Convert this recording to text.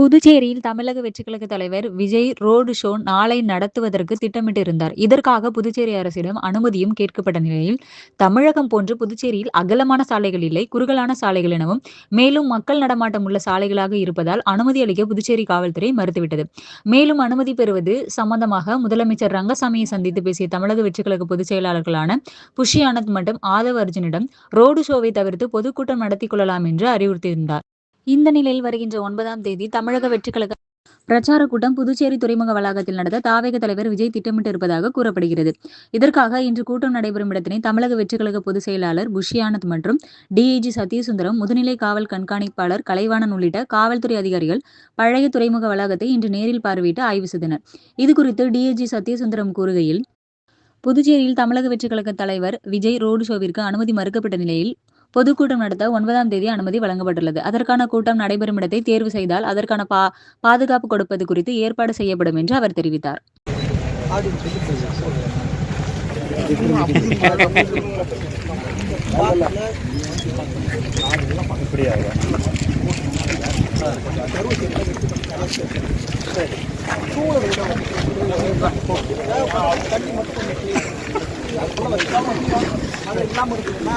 புதுச்சேரியில் தமிழக வெற்றிக்கழக தலைவர் விஜய் ரோடு ஷோ நாளை நடத்துவதற்கு திட்டமிட்டிருந்தார். இதற்காக புதுச்சேரி அரசிடம் அனுமதியும் கேட்கப்பட்ட நிலையில், தமிழகம் போன்று புதுச்சேரியில் அகலமான சாலைகள் இல்லை, குறுகலான சாலைகள் எனவும், மேலும் மக்கள் நடமாட்டம் உள்ள சாலைகளாக இருப்பதால் அனுமதி அளிக்க புதுச்சேரி காவல்துறை மறுத்துவிட்டது. மேலும் அனுமதி பெறுவது சம்பந்தமாக முதலமைச்சர் ரங்கசாமியை சந்தித்து பேசிய தமிழக வெற்றிக்கழக பொதுச் செயலாளர்களான புஷி ஆனந்த் மற்றும் ஆதவ் அர்ஜுனிடம் ரோடு ஷோவை தவிர்த்து பொதுக்கூட்டம் நடத்திக் கொள்ளலாம் என்று அறிவுறுத்தியிருந்தார். இந்த நிலையில் வருகின்ற ஒன்பதாம் தேதி தமிழக வெற்றிக்கழக பிரச்சார கூட்டம் புதுச்சேரி துறைமுக வளாகத்தில் நடத்த தாவேக தலைவர் விஜய் திட்டமிட்டிருப்பதாக கூறப்படுகிறது. இதற்காக இன்று கூட்டம் நடைபெறும் இடத்தினை தமிழக வெற்றிக்கழக பொதுச் செயலாளர் புஷி மற்றும் டிஐஜி சத்யசுந்தரம் முதுநிலை காவல் கண்காணிப்பாளர் கலைவாணன் உள்ளிட்ட காவல்துறை அதிகாரிகள் பழைய துறைமுக வளாகத்தை இன்று நேரில் பார்வையிட்டு ஆய்வு செய்தனர். இதுகுறித்து டிஐஜி சத்யசுந்தரம் கூறுகையில், புதுச்சேரியில் தமிழக வெற்றிக்கழக தலைவர் விஜய் ரோடு ஷோவிற்கு அனுமதி மறுக்கப்பட்ட நிலையில், பொதுக்கூட்டம் நடத்த ஒன்பதாம் தேதி அனுமதி வழங்கப்பட்டுள்ளது. அதற்கான கூட்டம் நடைபெறும் இடத்தை தேர்வு செய்தால் அதற்கான பா பாதுகாப்பு கொடுப்பது குறித்து ஏற்பாடு செய்யப்படும் என்று அவர் தெரிவித்தார். அது இல்லாமல் இருக்குதுன்னா